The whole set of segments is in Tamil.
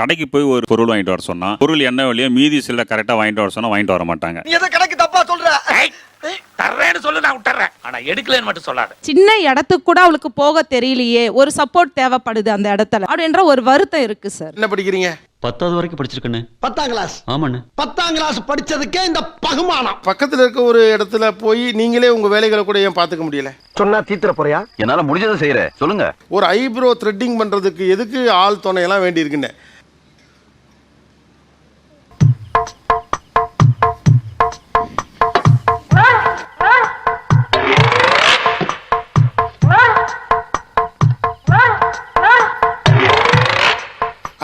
கடைக்கு போய் ஒரு பொருள் வாங்கிட்டு வர சொன்னா பொருள் என்ன வழியோ மீதி சில கரெக்டா வாங்கிட்டு வர சொன்னா வாங்கிட்டு வர மாட்டாங்க. நீ எதை கணக்கு தப்பா சொல்ற? தர்றேன்னு சொல்லு நான் விட்டுறேன். ஆனா எடுக்கலன்னு மட்டும் சொல்லாத. சின்ன இடத்துக்கு கூட அவளுக்கு போக தெரியலையே ஒரு சப்போர்ட் தேவைப்படுது அந்த இடத்துல அப்படின்ற ஒரு வருத்தம் இருக்கு சார் என்ன படிக்கிறீங்க? பத்தாவது வரைக்கும் படிச்சிருக்கேன்னு பத்தாம் கிளாஸ் ஆமாண்ணே. பத்தாம் கிளாஸ் படிச்சதுக்கே இந்த பகுமானம். பக்கத்துல இருக்க ஒரு இடத்துல போய் நீங்களே உங்க வேலைகளை கூட ஏன் பாத்துக்க முடியல? சொன்னா தீத்துற போறியா? என்னால முடிஞ்சதை செய்யறேன். சொல்லுங்க. ஒரு ஐப்ரோ த்ரெட்டிங் பண்றதுக்கு எதுக்கு ஆள் துணையெல்லாம் வேண்டி இருக்குன்னு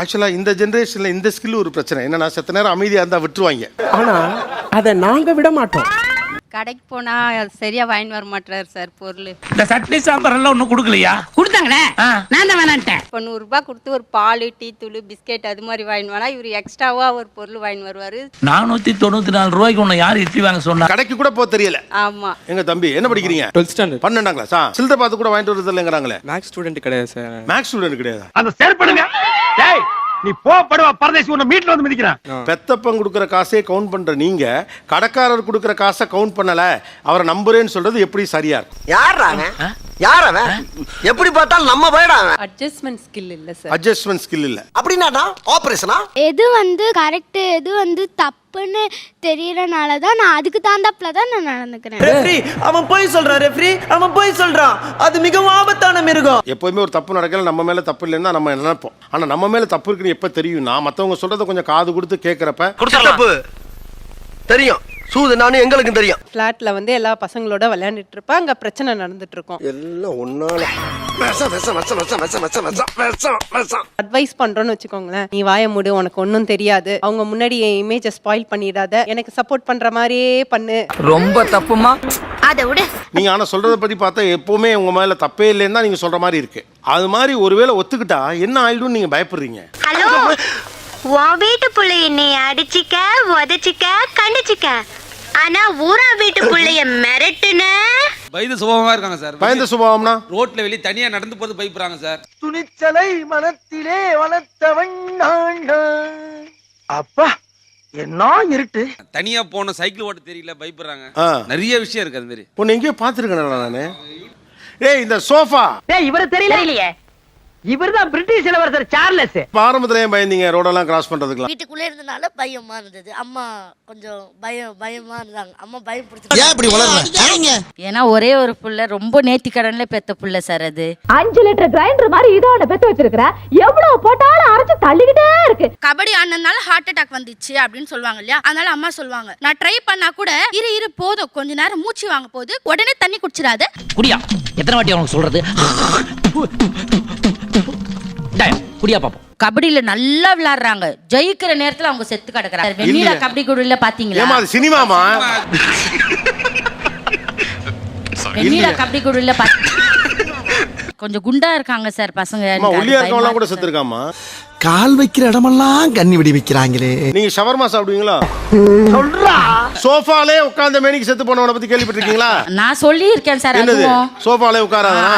ஆக்சுவலாக இந்த ஜென்ரேஷனில் இந்த ஸ்கில் ஒரு பிரச்சனை. என்னன்னா செத்த நேரம் அமைதியாக இருந்தால் விட்டுருவாங்க. ஆனால் அதை நாங்கள் விட மாட்டோம். கடைக்கு போனா சரியா வாங்கிட்டு வர மாட்டாரு சார் பொருள். இந்த சட்னி சாம்பார் எல்லாம் ஒண்ணும் கொடுக்கலையா? கொடுத்தாங்களே? ஆ. நான் தான் வேணான்ட்டேன் இப்போ நூறுரூபா கொடுத்து ஒரு பால் டீ தூள் பிஸ்கெட் அது மாதிரி வாங்கிட்டு வரா இவர் எக்ஸ்ட்ராவா ஒரு பொருள் வாங்கிட்டு வருவாரு. நானூத்தி தொண்ணூத்தி நாலு ரூபாய்க்கு உன்னை யார் இட்லி வாங்க சொன்னா? கடைக்கு கூட போக தெரியல. ஆமா. எங்க தம்பி என்ன படிக்கிறீங்க? டுவெல்த் ஸ்டாண்டர்ட் பன்னெண்டாம் கிளாஸா சில்லறை பார்த்து கூட வாங்கிட்டு வரது இல்லைங்கிறாங்களே. மேக்ஸ் ஸ்டூடெண்ட் கிடையாது சார். மேக்ஸ் ஸ்டூடெண்ட் கிடையாது? அந்த செயற்படுங்க டேய் நீ போ படுவா பரதேசி உன்னை மீட்ல வந்து மிதிக்கிறான். பெத்தப்பன் கொடுக்குற காசே கவுண்ட் பண்ற நீங்க கடைக்காரர் கொடுக்குற காசை கவுண்ட் பண்ணல அவரை நம்புறேன்னு சொல்றது எப்படி சரியா இருக்கும்? யார் அவன்? யார் அவன்? எப்படி பார்த்தாலும் நம்ம போயிடா அவன். அட்ஜஸ்ட்மெண்ட் ஸ்கில் இல்ல சார் அட்ஜஸ்ட்மெண்ட் ஸ்கில் இல்ல. அப்படின்னாடா? ஆபரேஷனா எது வந்து கரெக்ட் எது வந்து தப்புன்னு தெரியறனால தான் நான் அதுக்கு தாந்தாப்புல தான் நான் நடந்துக்கிறேன். ரெஃப்ரி அவன் போய் சொல்றான் ரெஃப்ரி அவன் போய் சொல்றான். அது மிகவும் ஆபத்தான மிருகம். எப்பவுமே ஒரு தப்பு நடக்கல நம்ம மேல தப்பு இல்லைன்னு நம்ம நினைப்போம். ஆனா நம்ம மேல தப்பு இருக்குன்னு எப்ப தெரியும்னா மத்தவங்க சொல்றத கொஞ்சம் காது கொடுத்து கேட்கறப்ப தப்பு. தெரியும். சூது நானும் எங்களுக்கு தெரியும். ஃப்ளாட்ல வந்து எல்லா பசங்களோட விளையாண்டுட்டு இருப்பா அங்க பிரச்சனை நடந்துட்டு இருக்கும் எல்லாம் ஒன்னால. அட்வைஸ் பண்றோம்னு வச்சுக்கோங்களேன். நீ வாய மூடு உனக்கு ஒன்றும் தெரியாது. அவங்க முன்னாடி என் இமேஜை ஸ்பாயில் பண்ணிடாத. எனக்கு சப்போர்ட் பண்ற மாதிரியே பண்ணு. ரொம்ப தப்புமா? அதை விட. நீங்க ஆனா சொல்றதை பத்தி பார்த்தா எப்பவுமே உங்க மேல தப்பே இல்லைன்னு தான் நீங்க சொல்ற மாதிரி இருக்கு. அது மாதிரி ஒருவேளை ஒத்துக்கிட்டா என்ன ஆயிடும் நீங்க பயப்படுறீங்க? ஹலோ வீட்டு புள்ளை என்னை அடிச்சிக்க உதச்சிக்க கண்டிச்சிக்க? ஆனா ஊரா வீட்டு புள்ளைய மிரட்டுன. பயந்து சுபமா இருக்காங்க சார். பயந்த சுபாவம்னா? ரோட்ல வெளிய தனியா நடந்து போறது பயப்படுறாங்க சார். துணிச்சலை மனத்திலே வளர்த்தவன் நான். அப்பா என்ன இருட்டு. தனியா போன சைக்கிள் ஓட்ட தெரியல பயப்படுறாங்க ஆ. நிறைய விஷயம் இருக்கு அது மாதிரி உன்னை எங்கேயோ பார்த்துருக்கேன் நானு ஏய் இந்த சோஃபா. டேய் இவரு தெரியல. இவர்தான் பிரிட்டிஷ் இளவரசர் சார்லஸ். ஆரம்பத்துல ஏன் பயந்தீங்க ரோடெல்லாம் கிராஸ் பண்றதுக்குலாம். வீட்டுக்குள்ளே இருந்தனால பயமா இருந்தது அம்மா கொஞ்சம் பயம் பயமா இருந்தாங்க. அம்மா பயம் பிடிச்சி ஏன் இப்படி வளர்ற? ஏன்னா ஒரே ஒரு புள்ள ரொம்ப நேர்த்தி கடன்ல பெத்த புள்ள சார் அது. அஞ்சு லிட்டர் கிரைண்டர் மாதிரி இதோட பெத்து வச்சிருக்கிற எவ்வளவு போட்டாலும் அரைச்சு தள்ளிக்கிட்டே இருக்கு. கபடி ஆனதுனால ஹார்ட் அட்டாக் வந்துச்சு அப்படின்னு சொல்லுவாங்க இல்லையா? அதனால அம்மா சொல்லுவாங்க நான் ட்ரை பண்ணா கூட இரு இரு போதும். கொஞ்ச நேரம் மூச்சு வாங்க போது உடனே தண்ணி குடிச்சிடாத. குடியா? எத்தனை வாட்டி அவனுக்கு சொல்றது? குடியா பாப்போம். கபடியில நல்லா விளையாடுறாங்க ஜெயிக்கிற நேரத்துல அவங்க செத்து கிடக்குறாங்க. வெண்ணிலா? கபடி குழுல பாத்தீங்களா? ஏமா அது சினிமாமா வெண்ணிலா கபடி குழுல கொஞ்சம் குண்டா இருக்காங்க சார் பசங்க. ஒல்லியா இருக்கவங்களாம் கூட இருக்கு சார். செத்துருக்காமா கால் வைக்கிற இடமெல்லாம் கண்ணி விடி வைக்கிறாங்களே நீங்க ஷவர்மா சாப்பிடுவீங்களா? சோஃபாலே உட்கார்ந்த மேனிக்கு செத்து போனவனை பத்தி கேள்விப்பட்டிருக்கீங்களா? நான் சொல்லி இருக்கேன் சார் அதுவும். சோஃபாலே உட்காராதா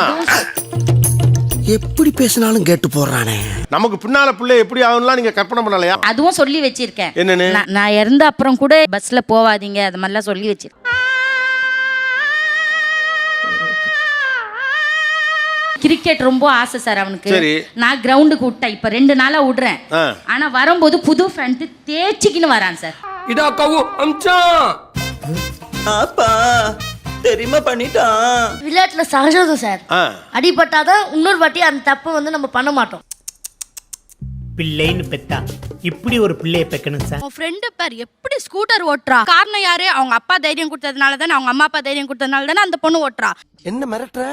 எப்படி பேசினாலும் கேட்டு போடுறானே நமக்கு பின்னால பிள்ளை எப்படி ஆகும்லாம் நீங்க கற்பனை பண்ணலையா? அதுவும் சொல்லி வச்சிருக்கேன். என்னன்னு? நான்- நான் இறந்த அப்புறம் கூட பஸ்ல போவாதீங்க அது மாதிரிலாம் சொல்லி வச்சிருக்கேன் கிரிக்கெட் ரொம்ப ஆசை சார் அவனுக்கு. சரி. நான் கிரவுண்டுக்கு விட்டேன் இப்ப ரெண்டு நாளா விடுறேன். ஆ. ஆனா வரும்போது புது ஃபேண்ட் தேய்ச்சிக்கின்னு வரான் சார் இதா கவு அம்சான் அப்பா தெரியுமா பண்ணிட்டான். விளையாட்டுல சகஜம் சார். ஆ. அடிபட்டாதான் இன்னொரு வாட்டி அந்த தப்பு வந்து நம்ம பண்ண மாட்டோம். பிள்ளைன்னு பெத்தா இப்படி ஒரு பிள்ளைய பெக்கணும் சார். உன் ஃப்ரெண்டு பேர் எப்படி ஸ்கூட்டர் ஓட்டுறா? காரணம் யாரு? அவங்க அப்பா தைரியம் கொடுத்ததுனால தானே அவங்க அம்மா அப்பா தைரியம் கொடுத்ததுனால தானே அந்த பொண்ணு ஓட்டுறா. என்ன மிரட்டுற?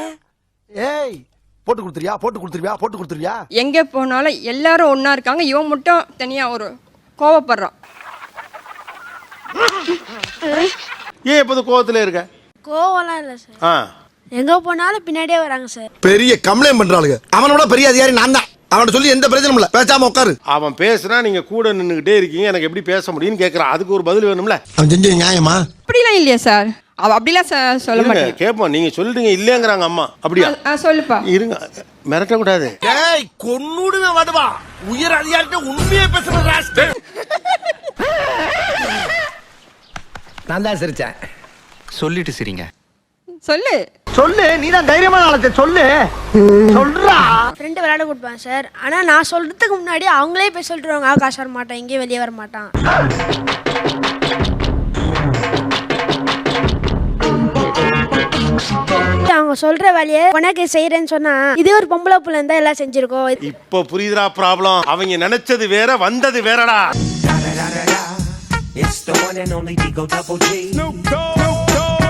ஏய் போட்டு கொடுத்துருவியா? போட்டு கொடுத்துருவியா? போட்டு கொடுத்துருவியா? எங்க போனாலும் எல்லாரும் ஒண்ணா இருக்காங்க. இவன் மட்டும் தனியா ஒரு கோவப்படுறான். ஏன் எப்போது கோவத்துல இருக்க? கோவம்லாம் இல்லை சார் ஆ. எங்க போனாலும் பின்னாடியே வராங்க சார் பெரிய கம்ப்ளைண்ட் பண்றாளுங்க. அவனோட பெரிய அதிகாரி நான் தான். அவன் சொல்லி எந்த பிரச்சனையும் இல்ல. பேசாம உட்காரு. அவன் பேசுனா நீங்க கூட நின்னுகிட்டே இருக்கீங்க. எனக்கு எப்படி பேச முடியும்னு கேக்குறான். அதுக்கு ஒரு பதில் வேணும்ல? அவன் செஞ்ச நியாயமா? அப்படிலாம் இல்லையா சார் அவ அப்படிலாம் சொ- சொல்ல இருங்க மாட்டேன் கேட்போம் நீங்க சொல்லிட்டீங்க இல்லைங்கிறாங்க அம்மா. அப்படியா? ஆ, சொல்லுப்பா. இருங்க. மிரட்டக்கூடாது ஏய் கொன்னுடுங்க வடுவா உயர் அதிகாரிட்ட உண்மையே பேசுற நான் தான் சிரிச்சேன். சொல்லிட்டு சிரிங்க. சொல்லு. சொல்லு நீ தான் தைரியமான ஆளத்தை சொல்லு. சொல்றா. ஃப்ரெண்டு விளையாட கொடுப்பேன் சார் ஆனா நான் சொல்றதுக்கு முன்னாடி அவங்களே போய் சொல்லிட்டுருவாங்க. ஆகாஷ் வர மாட்டான் எங்கேயும் வெளியே வர மாட்டான் அவங்க சொல்ற வேலையை உனக்கு செய்யறேன்னு சொன்னா இதே ஒரு பொம்பளை புள்ள இருந்தா எல்லாம் செஞ்சிருக்கோம் இப்போ புரியுதுடா ப்ராப்ளம் அவங்க நினைச்சது வேற வந்தது வேறடா.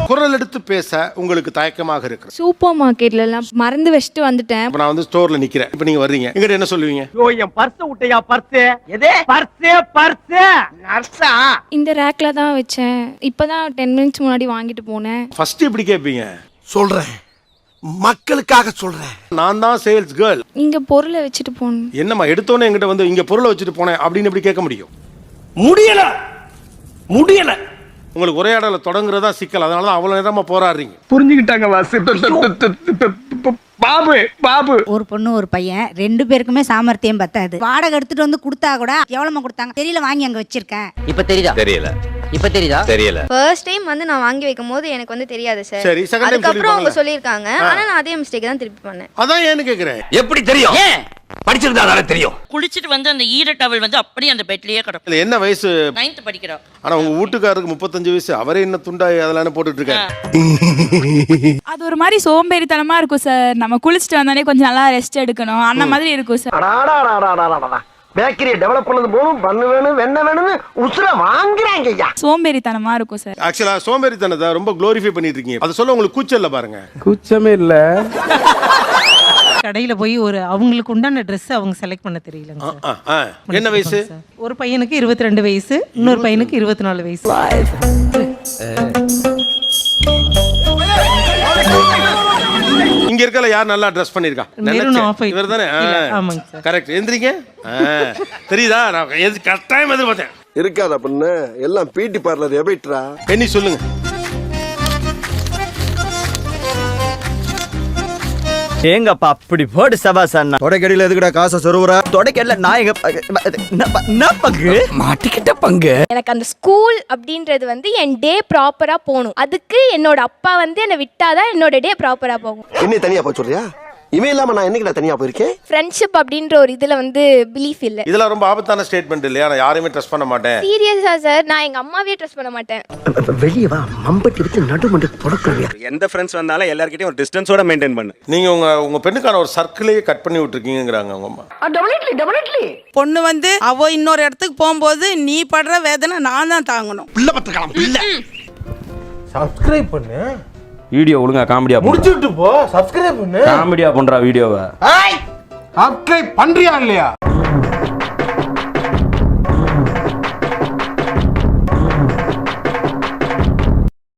குரல் எடுத்து பேச உங்களுக்கு தயக்கமாக இருக்கு சூப்பர் மார்க்கெட்லலாம் மறந்து வச்சுட்டு வந்துட்டேன். இப்போ நான் வந்து ஸ்டோர்ல நிக்கிறேன். இப்போ நீங்க வர்றீங்க. எங்கிட்ட என்ன சொல்லுவீங்க? ஐயோ என் பர்ஸ் விட்டையா பர்ஸ்? எதே? Purse purse? நர்ஸா? இந்த ரேக்ல தான் வச்சேன். இப்பதான் டென் மினிட்ஸ் முன்னாடி வாங்கிட்டு போனேன். ஃபர்ஸ்ட் இப்படி கேட்பீங்க சொல்றேன். மக்களுக்காக சொல்றேன். நான் தான் சேல்ஸ் கேர்ள் இங்க பொருளை வச்சுட்டு போகணும். என்னம்மா எடுத்தோன்னே எங்கிட்ட வந்து இங்க பொருளை வச்சுட்டு போனேன் அப்படின்னு எப்படி கேட்க முடியும்? முடியல. முடியல. உங்களுக்கு உரையாடலை தொடங்குறதா சிக்கல். அதனால தான் அவ்வளோ நேரமா போராடுறீங்க. புரிஞ்சுக்கிட்டாங்க வாசு பாபு பாபு. ஒரு பொண்ணு ஒரு பையன். ரெண்டு பேருக்குமே சாமர்த்தியம் பத்தாது. வாடகை எடுத்துட்டு வந்து கொடுத்தா கூட எவ்வளவுமா கொடுத்தாங்க? தெரியல வாங்கி அங்க வச்சிருக்கேன். இப்ப தெரியுதா? தெரியல. இப்ப தெரியுதா? தெரியல. ஃபர்ஸ்ட் டைம் வந்து நான் வாங்கி வைக்கும் போது எனக்கு வந்து தெரியாது சார் சரி, time அதுக்கப்புறம் அவங்க ஆ. ஆனா நான் அதே மிஸ்டேக் தான் திருப்பி பண்ணேன். அதான் ஏன்னு கேட்குறேன் எப்படி தெரியும்? படிச்சிருந்தா தானே தெரியும். குளிச்சிட்டு வந்து அந்த ஈர டவல் வந்து அப்படியே அந்த பெட்லயே கிடக்கும். இல்லை என்ன வயசு? நைன்த் படிக்கிறோம். ஆனா உங்க வீட்டுக்காரருக்கு முப்பத்தஞ்சு வயசு. அவரே என்ன துண்டா அதெல்லாம் போட்டுட்டு இருக்காரு. அது ஒரு மாதிரி சோம்பேறித்தனமா இருக்கும் சார் நம்ம குளிச்சுட்டு வந்தாலே கொஞ்சம் நல்லா ரெஸ்ட் எடுக்கணும். அந்த மாதிரி இருக்கும் சார் பேக்கரியை டெவலப் பண்ணது போதும் பண்ணு வேணும் வெண்ண வேணும்னு உசுர வாங்குறாங்க ஐயா. சோம்பேறித்தனமா இருக்கும் சார் ஆக்சுவலா சோம்பேறித்தனத்தை ரொம்ப க்ளோரிஃபை பண்ணிட்டு இருக்கீங்க. அதை சொல்ல உங்களுக்கு கூச்சல்ல பாருங்க. குச்சமே இல்ல. கடையில போய் ஒரு அவங்களுக்கு உண்டான ட்ரெஸ் அவங்க செலக்ட் பண்ண தெரியலங்க ஆ, ஆ. என்ன வயசு? ஒரு பையனுக்கு இருபத்தி ரெண்டு வயசு இன்னொரு பையனுக்கு இருபத்தி நாலு வயசு. இங்க இருக்கல யார் நல்லா ட்ரெஸ் பண்ணிருக்கா? Maroon off white. இவர் தானே? இல்ல, ஆமாங்க சார். கரெக்ட் எந்திரிங்க. ஆ. தெரியுதா? நான் எது கட்டாயம் எதிர்பார்த்தேன். இருக்காதா பொண்ணு. எல்லாம் பிடி பார்லர் எபைட்ரா. பெண்ணி சொல்லுங்க. ஏங்கப்பா அப்படி போடு சபாஸ் அண்ணா. தொடைக்கடியில எதுக்குடா காசை சொருவுறா? தொடக்கல நான் எங்க என்ன பங்கு? மாட்டிக்கிட்ட பங்கு. எனக்கு அந்த ஸ்கூல் அப்படின்றது வந்து என் டே ப்ராப்பரா போகணும். அதுக்கு என்னோட அப்பா வந்து என்னை விட்டாதான் என்னோட டே ப்ராப்பரா போகும். என்ன தனியா போய் சொல்றியா? இவன் இல்லாம நான் என்னைக்குடா தனியா போயிருக்கேன்? ஃப்ரெண்ட்ஷிப் அப்படின்ற ஒரு இதுல வந்து பிலீஃப் இல்ல. இதெல்லாம் ரொம்ப ஆபத்தான ஸ்டேட்மெண்ட் இல்லையா? நான் யாரையுமே ட்ரஸ்ட் பண்ண மாட்டேன். சீரியஸா சார் நான் எங்க அம்மாவே ட்ரஸ்ட் பண்ண மாட்டேன். வெளியே வா மம்பட்டி எடுத்து நடுமண்டு புடக்கிறவியா எந்த ஃப்ரெண்ட்ஸ் வந்தாலும் எல்லார்கிட்டயும் ஒரு டிஸ்டன்ஸோட மெயின்டைன் பண்ணு. நீங்க உங்க உங்க பெண்ணுக்கான ஒரு சர்க்கிளையே கட் பண்ணி விட்டுருக்கீங்கிறாங்க அவங்க அம்மா. பொண்ணு வந்து அவ இன்னொரு இடத்துக்கு போகும்போது நீ படுற வேதனை நான் தான் தாங்கணும். பிள்ளை பத்திரக்கலாம் பிள்ளை சப்ஸ்கிரைப் பண்ணு. வீடியோ ஒழுங்கா காமெடியா முடிச்சுட்டு போ சப்ஸ்கிரைப் பண்ணு. காமெடியா பண்றா வீடியோவை. சப்ஸ்கிரைப் பண்றியா இல்லையா?